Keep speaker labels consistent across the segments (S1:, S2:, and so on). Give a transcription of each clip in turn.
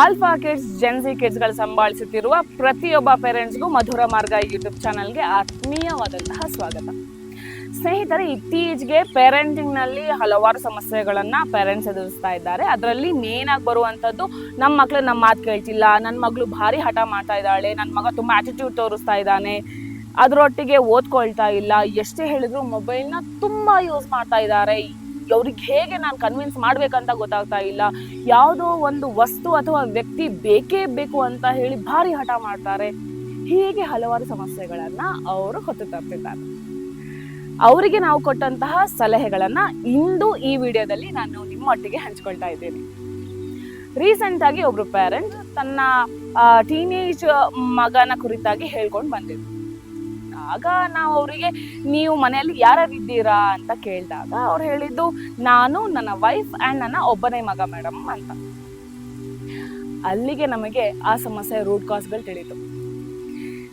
S1: Alpha kids Gen Z ಕಿಡ್ಸ್ಗಳು ಸಂಭಾಳಿಸುತ್ತಿರುವ ಪ್ರತಿಯೊಬ್ಬ ಪೇರೆಂಟ್ಸ್ಗೂ ಮಧುರ ಮಾರ್ಗ ಯೂಟ್ಯೂಬ್ ಚಾನಲ್ಗೆ ಆತ್ಮೀಯವಾದಂತಹ ಸ್ವಾಗತ. ಸ್ನೇಹಿತರೆ, ಇತ್ತೀಚೆಗೆ ಪೇರೆಂಟಿಂಗ್ನಲ್ಲಿ ಹಲವಾರು ಸಮಸ್ಯೆಗಳನ್ನು ಪೇರೆಂಟ್ಸ್ ಎದುರಿಸ್ತಾ ಇದ್ದಾರೆ. ಅದರಲ್ಲಿ ಮೇನ್ ಆಗಿ ಬರುವಂಥದ್ದು ನಮ್ಮ ಮಕ್ಕಳು ನಮ್ಮ ಮಾತು ಕೇಳ್ತಿಲ್ಲ ನನ್ನ ಮಗಳು ಭಾರಿ ಹಠ ಮಾಡ್ತಾ ಇದ್ದಾಳೆ ನನ್ನ ಮಗ ತುಂಬ ಆಟಿಟ್ಯೂಡ್ ತೋರಿಸ್ತಾ ಇದ್ದಾನೆ, ಅದರೊಟ್ಟಿಗೆ ಓದ್ಕೊಳ್ತಾ ಇಲ್ಲ, ಎಷ್ಟೇ ಹೇಳಿದ್ರು ಮೊಬೈಲ್ನ ತುಂಬ ಯೂಸ್ ಮಾಡ್ತಾ ಇದ್ದಾರೆ. ಅವ್ರಿಗೆ ಹೇಗೆ ನಾನು ಕನ್ವಿನ್ಸ್ ಮಾಡಬೇಕಂತ ಗೊತ್ತಾಗ್ತಾ ಇಲ್ಲ. ಯಾವುದೋ ಒಂದು ವಸ್ತು ಅಥವಾ ವ್ಯಕ್ತಿ ಬೇಕೇ ಬೇಕು ಅಂತ ಹೇಳಿ ಭಾರಿ ಹಠ ಮಾಡ್ತಾರೆ. ಹೀಗೆ ಹಲವಾರು ಸಮಸ್ಯೆಗಳನ್ನು ಅವರು ಹೊತ್ತು ತರ್ತಿದ್ದಾರೆ ಅವರಿಗೆ ನಾವು ಕೊಟ್ಟಂತಹ ಸಲಹೆಗಳನ್ನು ಇಂದು ಈ ವಿಡಿಯೋದಲ್ಲಿ ನಾನು ನಿಮ್ಮೊಟ್ಟಿಗೆ ಹಂಚ್ಕೊಳ್ತಾ ಇದ್ದೇನೆ. ರೀಸೆಂಟ್ ಆಗಿ ಒಬ್ರು ಪೇರೆಂಟ್ ತನ್ನ ಟೀನೇಜ್ ಮಗನ ಕುರಿತಾಗಿ ಹೇಳ್ಕೊಂಡು ಬಂದಿದ್ರು. ಆಗ ನಾವು ಅವರಿಗೆ, ನೀವು ಮನೆಯಲ್ಲಿ ಯಾರ್ಯಾರು ಇದ್ದೀರಾ? ಅಂತ ಕೇಳಿದಾಗ ಅವ್ರು ಹೇಳಿದ್ದು, ನಾನು ನನ್ನ ವೈಫ್ ಆ್ಯಂಡ್ ನನ್ನ ಒಬ್ಬನೇ ಮಗ ಮೇಡಮ್ ಅಂತ. ಅಲ್ಲಿಗೆ ನಮಗೆ ಆ ಸಮಸ್ಯೆ ರೂಟ್ ಕಾಸ್ಗಳು ತಿಳಿತು.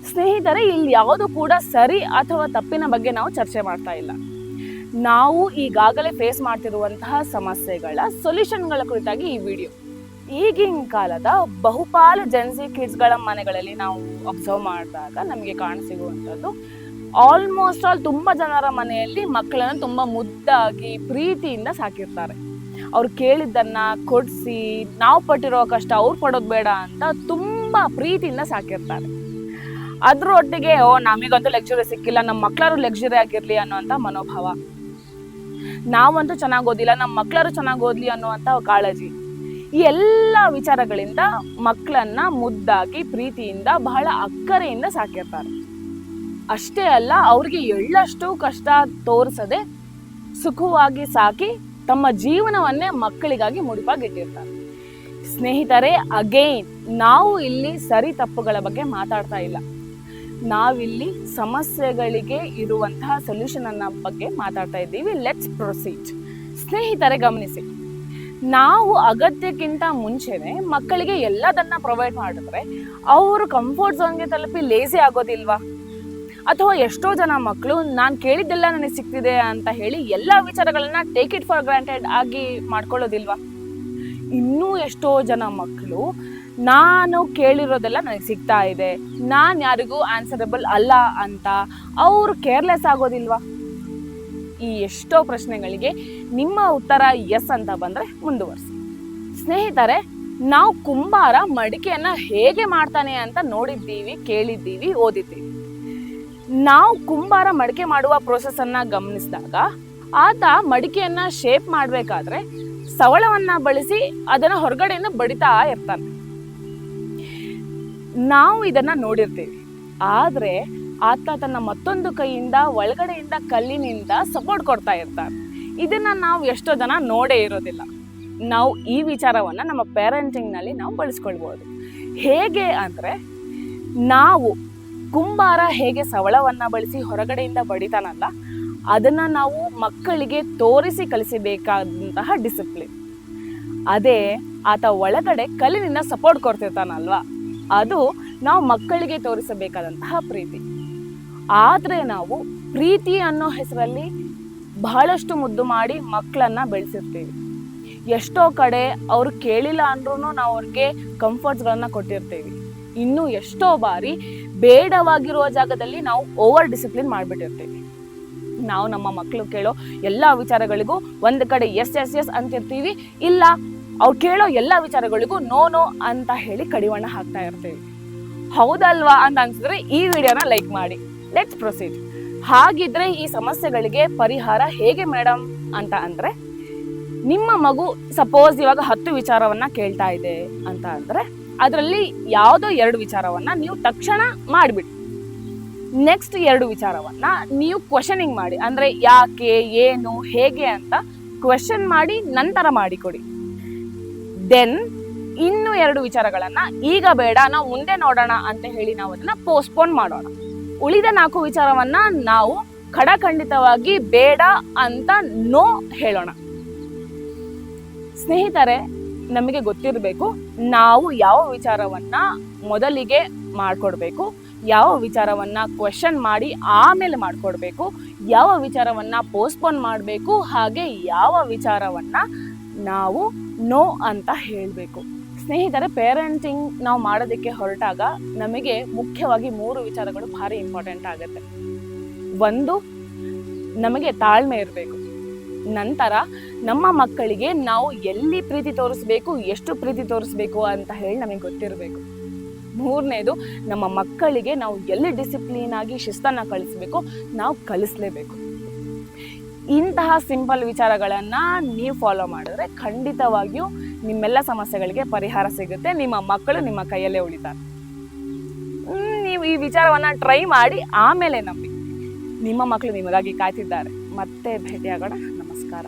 S1: ಸ್ನೇಹಿತರೆ, ಇಲ್ಲಿ ಯಾವುದು ಕೂಡ ಸರಿ ಅಥವಾ ತಪ್ಪಿನ ಬಗ್ಗೆ ನಾವು ಚರ್ಚೆ ಮಾಡ್ತಾ ಇಲ್ಲ. ನಾವು ಈಗಾಗಲೇ ಫೇಸ್ ಮಾಡ್ತಿರುವಂತಹ ಸಮಸ್ಯೆಗಳ ಸೊಲ್ಯೂಷನ್ಗಳ ಕುರಿತಾಗಿ ಈ ವಿಡಿಯೋ ಈಗಿನ ಕಾಲದ ಬಹುಪಾಲು ಜೆನ್ಸಿ ಕಿಡ್ಸ್ಗಳ ಮನೆಗಳಲ್ಲಿ ನಾವು ಅಬ್ಸರ್ವ್ ಮಾಡಿದಾಗ ನಮಗೆ ಕಾಣಸಿಗುವಂಥದ್ದು ಆಲ್ಮೋಸ್ಟ್ ಆಲ್ ತುಂಬ ಜನರ ಮನೆಯಲ್ಲಿ ಮಕ್ಕಳನ್ನು ತುಂಬ ಮುದ್ದಾಗಿ ಪ್ರೀತಿಯಿಂದ ಸಾಕಿರ್ತಾರೆ. ಅವ್ರು ಕೇಳಿದ್ದನ್ನ ಕೊಡಿಸಿ, ನಾವು ಪಟ್ಟಿರೋ ಕಷ್ಟ ಅವ್ರು ಪಡೋದು ಬೇಡ ಅಂತ ತುಂಬ ಪ್ರೀತಿಯಿಂದ ಸಾಕಿರ್ತಾರೆ. ಅದರೊಟ್ಟಿಗೆ, ಓ, ನಮಗಂತೂ ಲೆಕ್ಚುರಿ ಸಿಕ್ಕಿಲ್ಲ ನಮ್ಮ ಮಕ್ಕಳರು ಲೆಕ್ಚುರಿ ಆಗಿರಲಿ ಅನ್ನೋಂಥ ಮನೋಭಾವ. ನಾವಂತೂ ಚೆನ್ನಾಗಿ ಓದಿಲ್ಲ ನಮ್ಮ ಮಕ್ಕಳರು ಚೆನ್ನಾಗಿ ಓದಲಿ ಅನ್ನುವಂಥ ಕಾಳಜಿ. ಈ ಎಲ್ಲ ವಿಚಾರಗಳಿಂದ ಮಕ್ಕಳನ್ನ ಮುದ್ದಾಗಿ ಪ್ರೀತಿಯಿಂದ ಬಹಳ ಅಕ್ಕರೆಯಿಂದ ಸಾಕಿರ್ತಾರೆ ಅಷ್ಟೇ ಅಲ್ಲ, ಅವ್ರಿಗೆ ಎಳ್ಳಷ್ಟು ಕಷ್ಟ ತೋರಿಸದೆ ಸುಖವಾಗಿ ಸಾಕಿ ತಮ್ಮ ಜೀವನವನ್ನೇ ಮಕ್ಕಳಿಗಾಗಿ ಮುಡಿಪಾಗಿಟ್ಟಿರ್ತಾರೆ ಸ್ನೇಹಿತರೆ ಅಗೈನ್ ನಾವು ಇಲ್ಲಿ ಸರಿ ತಪ್ಪುಗಳ ಬಗ್ಗೆ ಮಾತಾಡ್ತಾ ಇಲ್ಲ. ನಾವಿಲ್ಲಿ ಸಮಸ್ಯೆಗಳಿಗೆ ಇರುವಂತಹ ಸೊಲ್ಯೂಷನ್ ಅನ್ನ ಬಗ್ಗೆ ಮಾತಾಡ್ತಾ ಇದ್ದೀವಿ. ಲೆಟ್ಸ್ ಪ್ರೊಸೀಡ್ ಸ್ನೇಹಿತರೆ, ಗಮನಿಸಿ. ನಾವು ಅಗತ್ಯಕ್ಕಿಂತ ಮುಂಚೆನೆ ಮಕ್ಕಳಿಗೆ ಎಲ್ಲದನ್ನ ಪ್ರೊವೈಡ್ ಮಾಡಿದ್ರೆ ಅವರು ಕಂಫರ್ಟ್ ಝೋನ್ಗೆ ತಲುಪಿ ಲೇಸಿ ಆಗೋದಿಲ್ವಾ? ಅಥವಾ ಎಷ್ಟೋ ಜನ ಮಕ್ಕಳು ನಾನು ಕೇಳಿದ್ದೆಲ್ಲ ನನಗೆ ಸಿಗ್ತಿದೆ ಅಂತ ಹೇಳಿ ಎಲ್ಲ ವಿಚಾರಗಳನ್ನ ಟೇಕ್ ಇಟ್ ಫಾರ್ ಗ್ರಾಂಟೆಡ್ ಆಗಿ ಮಾಡ್ಕೊಳ್ಳೋದಿಲ್ವಾ? ಇನ್ನೂ ಎಷ್ಟೋ ಜನ ಮಕ್ಕಳು ನಾನು ಕೇಳಿರೋದೆಲ್ಲ ನನಗೆ ಸಿಗ್ತಾ ಇದೆ, ನಾನು ಯಾರಿಗೂ ಆನ್ಸರಬಲ್ ಅಲ್ಲ ಅಂತ ಅವರು ಕೇರ್ಲೆಸ್ ಆಗೋದಿಲ್ವಾ? ಈ ಎಷ್ಟೋ ಪ್ರಶ್ನೆಗಳಿಗೆ ನಿಮ್ಮ ಉತ್ತರ ಎಸ್ ಅಂತ ಬಂದರೆ ಮುಂದುವರಿಸಿ. ಸ್ನೇಹಿತರೆ, ನಾವು ಕುಂಬಾರ ಮಡಿಕೆಯನ್ನು ಹೇಗೆ ಮಾಡ್ತಾನೆ ಅಂತ ನೋಡಿದ್ದೀವಿ, ಕೇಳಿದ್ದೀವಿ, ಓದಿದ್ದೀವಿ. ನಾವು ಕುಂಬಾರ ಮಡಿಕೆ ಮಾಡುವ ಪ್ರೋಸೆಸನ್ನ ಗಮನಿಸಿದಾಗ ಆತ ಮಡಿಕೆಯನ್ನ ಶೇಪ್ ಮಾಡಬೇಕಾದ್ರೆ ಸವಳವನ್ನ ಬಳಸಿ ಅದನ್ನ ಹೊರಗಡೆಯಿಂದ ಬಡಿತಾ ಇರ್ತಾನೆ. ನಾವು ಇದನ್ನ ನೋಡಿರ್ತೀವಿ. ಆದ್ರೆ ಆತ ತನ್ನ ಮತ್ತೊಂದು ಕೈಯಿಂದ ಒಳಗಡೆಯಿಂದ ಕಲ್ಲಿನಿಂದ ಸಪೋರ್ಟ್ ಕೊಡ್ತಾ ಇರ್ತಾರೆ ಇದನ್ನ ನಾವು ಎಷ್ಟೋ ಜನ ನೋಡೇ ಇರೋದಿಲ್ಲ. ನಾವು ಈ ವಿಚಾರವನ್ನ ನಮ್ಮ ಪೇರೆಂಟಿಂಗ್ನಲ್ಲಿ ನಾವು ಬಳಸ್ಕೊಳ್ಬೋದು. ಹೇಗೆ ಅಂದ್ರೆ, ನಾವು ಕುಂಬಾರ ಹೇಗೆ ಸವಳವನ್ನ ಬಳಸಿ ಹೊರಗಡೆಯಿಂದ ಬಡಿತಾನಲ್ಲ, ಅದನ್ನ ನಾವು ಮಕ್ಕಳಿಗೆ ತೋರಿಸಿ ಕಲಿಸಬೇಕಾದಂತಹ ಡಿಸಿಪ್ಲಿನ್ ಅದೇ ಆತ ಒಳಗಡೆ ಕಲ್ಲಿನಿಂದ ಸಪೋರ್ಟ್ ಕೊಡ್ತಿರ್ತಾನಲ್ವ? ಅದು ನಾವು ಮಕ್ಕಳಿಗೆ ತೋರಿಸಬೇಕಾದಂತಹ ಪ್ರೀತಿ. ಆದರೆ ನಾವು ಪ್ರೀತಿ ಅನ್ನೋ ಹೆಸರಲ್ಲಿ ಬಹಳಷ್ಟು ಮುದ್ದು ಮಾಡಿ ಮಕ್ಕಳನ್ನ ಬೆಳೆಸಿರ್ತೀವಿ. ಎಷ್ಟೋ ಕಡೆ ಅವ್ರು ಕೇಳಿಲ್ಲ ಅಂದ್ರೂ ನಾವು ಅವ್ರಿಗೆ ಕಂಫರ್ಟ್ಸ್ಗಳನ್ನು ಕೊಟ್ಟಿರ್ತೀವಿ. ಇನ್ನು ಎಷ್ಟೋ ಬಾರಿ ಬೇಡವಾಗಿರುವ ಜಾಗದಲ್ಲಿ ನಾವು ಓವರ್ ಡಿಸಿಪ್ಲಿನ್ ಮಾಡಿಬಿಟ್ಟಿರ್ತೀವಿ. ನಾವು ನಮ್ಮ ಮಕ್ಕಳು ಕೇಳೋ ಎಲ್ಲ ವಿಚಾರಗಳಿಗೂ ಒಂದು ಕಡೆ ಎಸ್ ಎಸ್ ಎಸ್ ಅಂತಿರ್ತೀವಿ. ಇಲ್ಲ, ಅವ್ರು ಕೇಳೋ ಎಲ್ಲ ವಿಚಾರಗಳಿಗೂ ನೋ ನೋ ಅಂತ ಹೇಳಿ ಕಡಿವಾಣ ಹಾಕ್ತಾ ಇರ್ತೀವಿ. ಹೌದಲ್ವಾ ಅಂತ ಅನ್ಸಿದ್ರೆ ಈ ವಿಡಿಯೋನ ಲೈಕ್ ಮಾಡಿ. ಲೆಟ್ಸ್ ಪ್ರೊಸೀಡ್ ಹಾಗಿದ್ರೆ ಈ ಸಮಸ್ಯೆಗಳಿಗೆ ಪರಿಹಾರ ಹೇಗೆ ಮೇಡಮ್ ಅಂತ ಅಂದ್ರೆ, ನಿಮ್ಮ ಮಗು ಸಪೋಸ್ ಇವಾಗ ಹತ್ತು ವಿಚಾರವನ್ನ ಕೇಳ್ತಾ ಇದೆ ಅಂತ ಅಂದ್ರೆ, ಅದರಲ್ಲಿ ಯಾವುದೋ ಎರಡು ವಿಚಾರವನ್ನ ನೀವು ತಕ್ಷಣ ಮಾಡಿಬಿಡಿ. ನೆಕ್ಸ್ಟ್ ಎರಡು ವಿಚಾರವನ್ನ ನೀವು ಕ್ವಶನಿಂಗ್ ಮಾಡಿ. ಅಂದ್ರೆ ಯಾಕೆ, ಏನು, ಹೇಗೆ ಅಂತ ಕ್ವಶನ್ ಮಾಡಿ, ನಂತರ ಮಾಡಿಕೊಡಿ. ದೆನ್ ಇನ್ನು ಎರಡು ವಿಚಾರಗಳನ್ನ ಈಗ ಬೇಡ, ನಾವು ಮುಂದೆ ನೋಡೋಣ ಅಂತ ಹೇಳಿ ನಾವು ಅದನ್ನ ಪೋಸ್ಟ್ಪೋನ್ ಮಾಡೋಣ. ಉಳಿದ ನಾಲ್ಕು ವಿಚಾರವನ್ನ ನಾವು ಖಡಖಂಡಿತವಾಗಿ ಬೇಡ ಅಂತ ನೋ ಹೇಳೋಣ. ಸ್ನೇಹಿತರೆ, ನಮಗೆ ಗೊತ್ತಿರಬೇಕು ನಾವು ಯಾವ ವಿಚಾರವನ್ನ ಮೊದಲಿಗೆ ಮಾಡಿಕೊಡ್ಬೇಕು, ಯಾವ ವಿಚಾರವನ್ನ ಕ್ವೆಶನ್ ಮಾಡಿ ಆಮೇಲೆ ಮಾಡಿಕೊಡ್ಬೇಕು, ಯಾವ ವಿಚಾರವನ್ನ ಪೋಸ್ಟ್ಪೋನ್ ಮಾಡಬೇಕು, ಹಾಗೆ ಯಾವ ವಿಚಾರವನ್ನ ನಾವು ನೋ ಅಂತ ಹೇಳಬೇಕು. ಸ್ನೇಹಿತರೆ ಪೇರೆಂಟಿಂಗ್ ನಾವು ಮಾಡೋದಕ್ಕೆ ಹೊರಟಾಗ ನಮಗೆ ಮುಖ್ಯವಾಗಿ ಮೂರು ವಿಚಾರಗಳು ಭಾರಿ ಇಂಪಾರ್ಟೆಂಟ್ ಆಗುತ್ತೆ. ಒಂದು, ನಮಗೆ ತಾಳ್ಮೆ ಇರಬೇಕು. ನಂತರ ನಮ್ಮ ಮಕ್ಕಳಿಗೆ ನಾವು ಎಲ್ಲಿ ಪ್ರೀತಿ ತೋರಿಸ್ಬೇಕು, ಎಷ್ಟು ಪ್ರೀತಿ ತೋರಿಸ್ಬೇಕು ಅಂತ ಹೇಳಿ ನಮಗೆ ಗೊತ್ತಿರಬೇಕು. ಮೂರನೇದು, ನಮ್ಮ ಮಕ್ಕಳಿಗೆ ನಾವು ಎಲ್ಲಿ ಡಿಸಿಪ್ಲಿನ್ ಆಗಿ ಶಿಸ್ತನ್ನು ಕಳಿಸ್ಬೇಕು, ನಾವು ಕಲಿಸ್ಲೇಬೇಕು ಇಂತಹ ಸಿಂಪಲ್ ವಿಚಾರಗಳನ್ನು ನೀವು ಫಾಲೋ ಮಾಡಿದ್ರೆ ಖಂಡಿತವಾಗಿಯೂ ನಿಮ್ಮೆಲ್ಲ ಸಮಸ್ಯೆಗಳಿಗೆ ಪರಿಹಾರ ಸಿಗುತ್ತೆ. ನಿಮ್ಮ ಮಕ್ಕಳು ನಿಮ್ಮ ಕೈಯಲ್ಲೇ ಉಳಿತಾರೆ. ನೀವು ಈ ವಿಚಾರವನ್ನು ಟ್ರೈ ಮಾಡಿ ಆಮೇಲೆ ನಂಬಿ. ನಿಮ್ಮ ಮಕ್ಕಳು ನಿಮಗಾಗಿ ಕಾಯ್ತಿದ್ದಾರೆ. ಮತ್ತೆ ಭೇಟಿಯಾಗೋಣ. ನಮಸ್ಕಾರ.